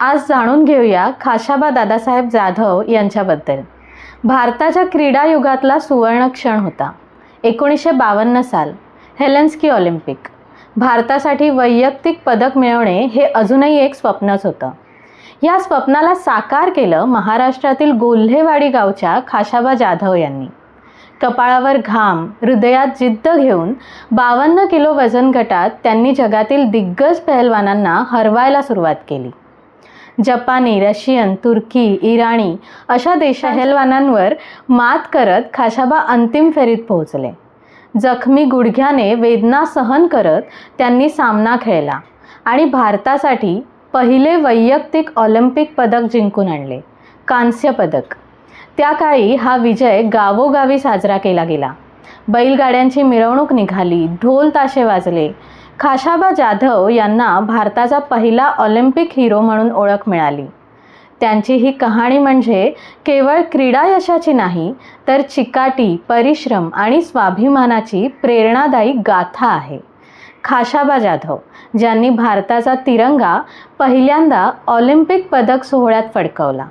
आज जाणून घेऊया खाशाबा दादासाहेब जाधव यांच्याबद्दल. भारताच्या क्रीडा युगातला सुवर्ण क्षण होता. एकोणीसशे बावन्न साल हेलेन्स्की ऑलिम्पिक. भारतासाठी वैयक्तिक पदक मिळवणे हे अजूनही एक स्वप्नच होतं. या स्वप्नाला साकार केलं महाराष्ट्रातील गोल्हेवाडी गावच्या खाशाबा जाधव यांनी. कपाळावर घाम हृदयात जिद्द घेऊन बावन्न किलो वजन गटात त्यांनी जगातील दिग्गज पहलवानांना हरवायला सुरुवात केली. जपानी रशियन तुर्की इराणी अशा देशहेलवानांवर मात करत खाशाबा अंतिम फेरीत पोहोचले. जखमी गुडघ्याने वेदना सहन करत त्यांनी सामना खेळला आणि भारतासाठी पहिले वैयक्तिक ऑलिम्पिक पदक जिंकून आणले कांस्य पदक. त्या काळी हा विजय गावोगावी साजरा केला गेला. बैलगाड्यांची मिरवणूक निघाली ढोल ताशे वाजले खाशाबा जाधव यांना भारताचा पहिला ऑलिम्पिक हिरो म्हणून ओळख मिळाली. त्यांची ही कहाणी म्हणजे केवळ क्रीडा यशाची नाही तर चिकाटी परिश्रम आणि स्वाभिमानाची प्रेरणादायी गाथा आहे. खाशाबा जाधव ज्यांनी भारताचा तिरंगा पहिल्यांदा ऑलिम्पिक पदक सोहळ्यात फडकवला.